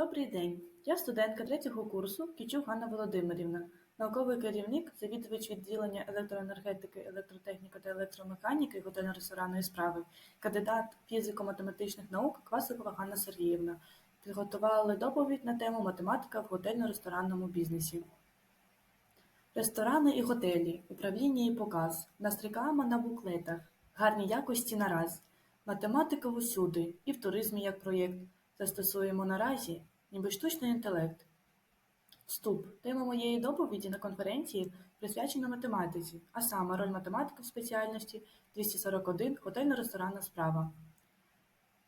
Добрий день. Я студентка третього курсу Кічук Ганна Володимирівна, науковий керівник, завідувач відділення електроенергетики, електротехніки та електромеханіки готельно-ресторанної справи, кандидат фізико-математичних наук Квасикова Ганна Сергіївна. Підготували доповідь на тему математика в готельно-ресторанному бізнесі. Ресторани і готелі, управління і показ, нас реклама на буклетах, гарні якості нараз, математика усюди, і в туризмі як проєкт. Застосуємо наразі, ніби штучний інтелект. Вступ. Тема моєї доповіді на конференції присвячена математиці, а саме роль математики в спеціальності 241 готельно-ресторанна справа.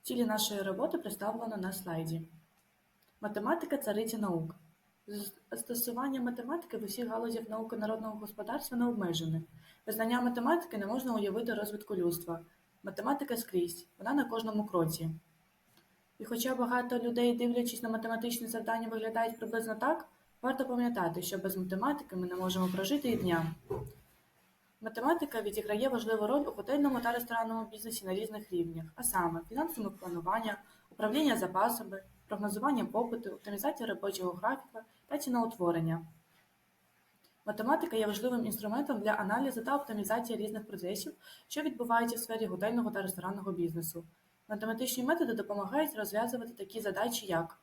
Цілі нашої роботи представлено на слайді. Математика цариця наук. Застосування математики в усіх галузях науки народного господарства не обмежене. Без знання математики не можна уявити розвитку людства. Математика скрізь, вона на кожному кроці. І хоча багато людей, дивлячись на математичні завдання, виглядають приблизно так, варто пам'ятати, що без математики ми не можемо прожити і дня. Математика відіграє важливу роль у готельному та ресторанному бізнесі на різних рівнях, а саме фінансове планування, управління запасами, прогнозування попиту, оптимізація робочого графіка та ціноутворення. Математика є важливим інструментом для аналізу та оптимізації різних процесів, що відбуваються в сфері готельного та ресторанного бізнесу. Математичні методи допомагають розв'язувати такі задачі, як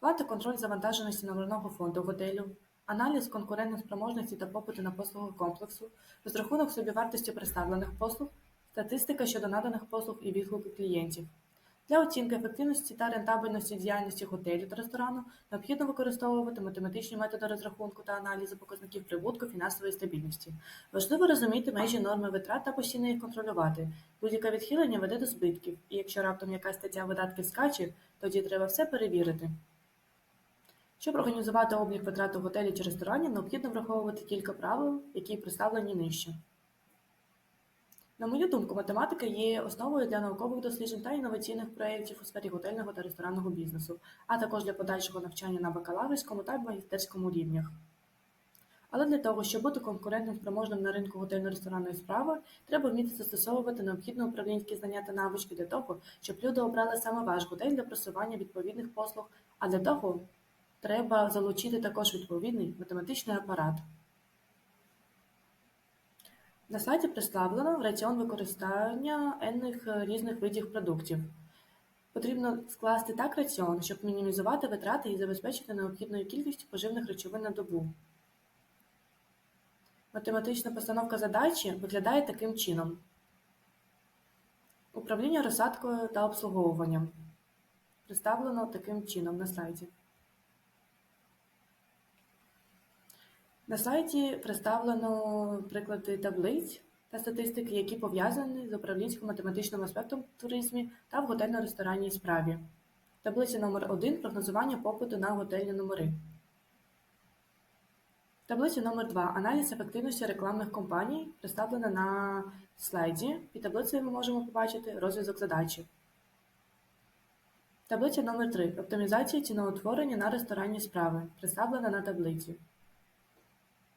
плата контроль завантаженості номерного фонду готелю, аналіз конкурентних спроможності та попиту на послуги комплексу, розрахунок собівартості представлених послуг, статистика щодо наданих послуг і відгуки клієнтів. Для оцінки ефективності та рентабельності діяльності готелю та ресторану необхідно використовувати математичні методи розрахунку та аналізу показників прибутку фінансової стабільності. Важливо розуміти межі норми витрат та постійно їх контролювати. Будь-яке відхилення веде до збитків, і якщо раптом якась стаття видатків скаче, тоді треба все перевірити. Щоб організувати облік витрат у готелі чи ресторані, необхідно враховувати кілька правил, які представлені нижче. На мою думку, математика є основою для наукових досліджень та інноваційних проєктів у сфері готельного та ресторанного бізнесу, а також для подальшого навчання на бакалаврському та магістерському рівнях. Але для того, щоб бути конкурентним спроможним на ринку готельно-ресторанної справи, треба вміти застосовувати необхідні управлінські знання та навички для того, щоб люди обрали саме ваш готель для просування відповідних послуг, а для того треба залучити також відповідний математичний апарат. На слайді представлено раціон використання енних різних видів продуктів. Потрібно скласти так раціон, щоб мінімізувати витрати і забезпечити необхідною кількістю поживних речовин на добу. Математична постановка задачі виглядає таким чином: управління розсадкою та обслуговуванням. Представлено таким чином на слайді. На сайті представлено приклади таблиць та статистики, які пов'язані з управлінсько-математичним аспектом в туризмі та в готельно-ресторанній справі. Таблиця номер 1 прогнозування попиту на готельні номери. Таблиця номер 2 Аналіз ефективності рекламних кампаній представлена на слайді. Під таблицею ми можемо побачити розв'язок задачі. Таблиця номер 3 Оптимізація ціноутворення на ресторанні справи представлена на таблиці.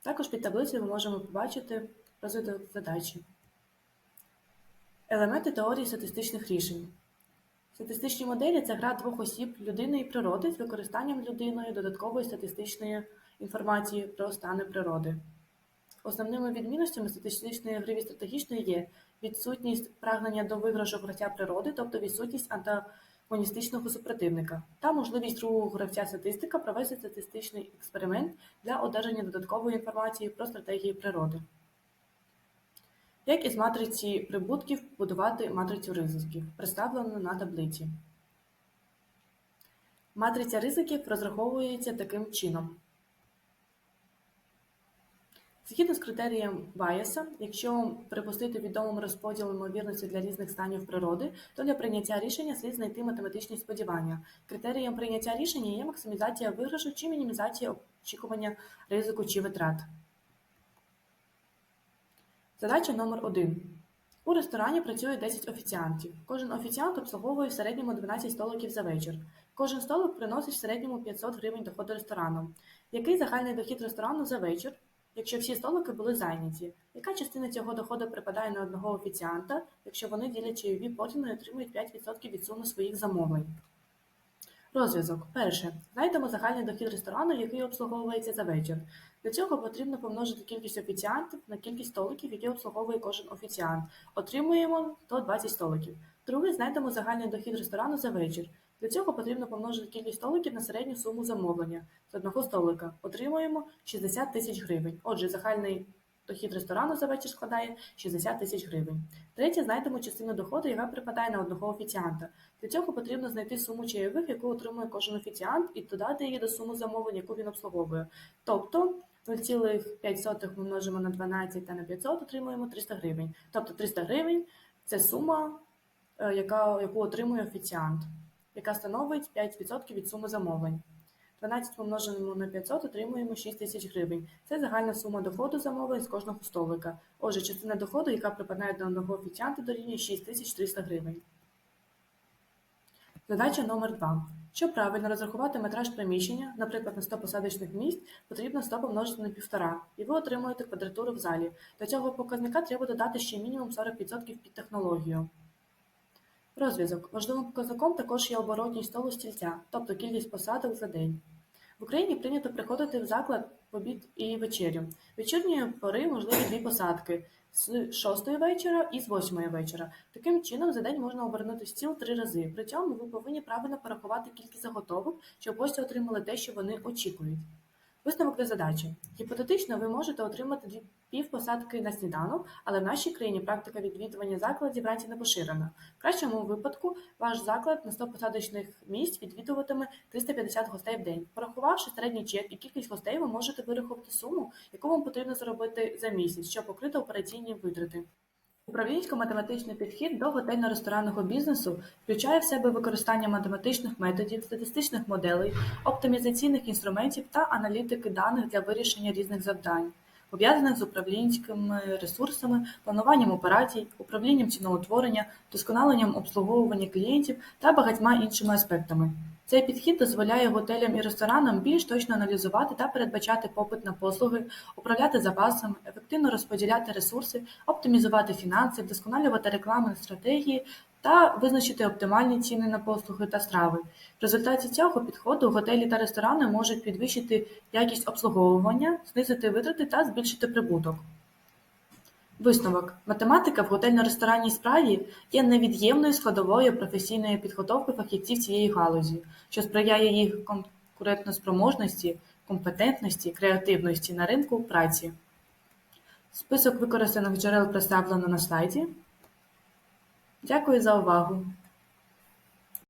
Також під таблицею ми можемо побачити розвиток задачі. Елементи теорії статистичних рішень. Статистичні моделі це гра двох осіб людини і природи з використанням людиною додаткової статистичної інформації про стани природи. Основними відмінностями статистичної гри від стратегічної є відсутність прагнення до виграшу гравця природи, тобто відсутність антагоністичного супротивника, та можливість другого гравця статистика провести статистичний експеримент для одержання додаткової інформації про стратегії природи. Як із матриці прибутків будувати матрицю ризиків, представлену на таблиці. Матриця ризиків розраховується таким чином. Згідно з критерієм Байеса, якщо припустити відомим розподіл ймовірності для різних станів природи, то для прийняття рішення слід знайти математичні сподівання. Критерієм прийняття рішення є максимізація виграшу чи мінімізація очікування ризику чи витрат. Задача номер 1 У ресторані працює 10 офіціантів. Кожен офіціант обслуговує в середньому 12 столиків за вечір. Кожен столик приносить в середньому 500 гривень доходу ресторану. Який загальний дохід ресторану за вечір? Якщо всі столики були зайняті, яка частина цього доходу припадає на одного офіціанта, якщо вони ділять чайові потім і отримують 5% від суми своїх замовлень? Розв'язок. Перше. Знайдемо загальний дохід ресторану, який обслуговується за вечір. Для цього потрібно помножити кількість офіціантів на кількість столиків, які обслуговує кожен офіціант. Отримуємо 120 столиків. Друге, знайдемо загальний дохід ресторану за вечір. Для цього потрібно помножити кількість столиків на середню суму замовлення з одного столика. Отримуємо 60 тисяч гривень. Отже, загальний дохід ресторану за вечір складає 60 тисяч гривень. Третє, знайдемо частину доходу, яка припадає на одного офіціанта. Для цього потрібно знайти суму чайових, яку отримує кожен офіціант, і додати її до суми замовлень, яку він обслуговує. Тобто 0,5 ми множимо на 12 та на 500, отримуємо 300 гривень. Тобто 300 гривень це сума, яка, яку отримує офіціант, яка становить 5% від суми замовлень. 12 помножимо на 500, отримуємо 6 тисяч гривень. Це загальна сума доходу замовлень з кожного столика. Отже, частина доходу, яка припадає до одного офіціанта, дорівнює 6300 гривень. Задача номер 2. Щоб правильно розрахувати метраж приміщення, наприклад, на 100 посадочних місць, потрібно 100 помножити на 1,5, і ви отримуєте квадратуру в залі. До цього показника треба додати ще мінімум 40% під технологію. Розв'язок. Важливим показником також є оборотність столу стільця, тобто кількість посадок за день. В Україні прийнято приходити в заклад в обід і вечерю. Вечірньої пори можливі дві посадки з 6 вечора і з 8 вечора. Таким чином, за день можна обернути стіл три рази. При цьому ви повинні правильно порахувати кількість заготовок, щоб гості отримали те, що вони очікують. Висновок до задачі. Гіпотетично ви можете отримати дві півпосадки на сніданок, але в нашій країні практика відвідування закладів вранці не поширена. В кращому випадку ваш заклад на 100 посадочних місць відвідуватиме 350 гостей в день. Порахувавши середній чек і кількість гостей, ви можете вирахувати суму, яку вам потрібно заробити за місяць, щоб покрити операційні витрати. Управлінсько-математичний підхід до готельно-ресторанного бізнесу включає в себе використання математичних методів, статистичних моделей, оптимізаційних інструментів та аналітики даних для вирішення різних завдань, пов'язаних з управлінськими ресурсами, плануванням операцій, управлінням ціноутворення, досконаленням обслуговування клієнтів та багатьма іншими аспектами. Цей підхід дозволяє готелям і ресторанам більш точно аналізувати та передбачати попит на послуги, управляти запасами, ефективно розподіляти ресурси, оптимізувати фінанси, вдосконалювати рекламні стратегії та визначити оптимальні ціни на послуги та страви. В результаті цього підходу готелі та ресторани можуть підвищити якість обслуговування, знизити витрати та збільшити прибуток. Висновок. Математика в готельно-ресторанній справі є невід'ємною складовою професійної підготовки фахівців цієї галузі, що сприяє їх конкурентоспроможності, компетентності, креативності на ринку праці. Список використаних джерел представлено на слайді. Дякую за увагу!